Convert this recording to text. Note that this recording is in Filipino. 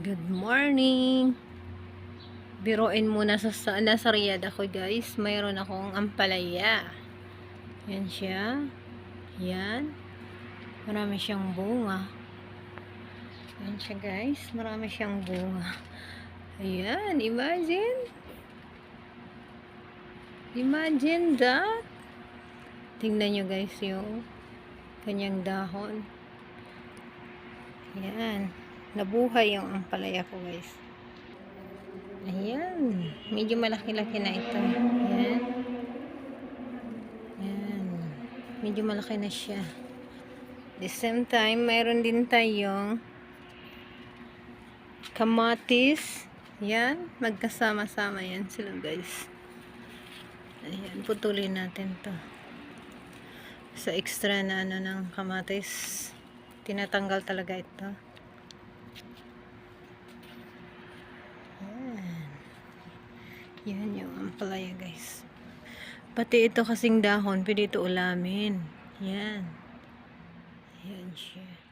Good morning! Biruin muna sa, sa nasa Riyadh ako guys. Mayroon akong ampalaya. Yan siya. Yan. Marami siyang bunga. Yan siya guys. Marami siyang bunga. Ayan. Imagine. Imagine that. Tingnan nyo guys yung kanyang dahon. Ayan. Nabuhay yung ampalaya ko guys. Ayan. Medyo malaki-laki na ito. Ayan. Ayan. Medyo malaki na siya. The same time, mayroon din tayong kamatis. Ayan. Magkasama-sama yan sila guys. Ayan. Putulin natin to. Sa extra na ano ng kamatis. Tinatanggal talaga ito. Ayan. Yan yung ampalaya guys. Pati ito kasing dahon, pwede ito ulamin. Yan. Yan siya.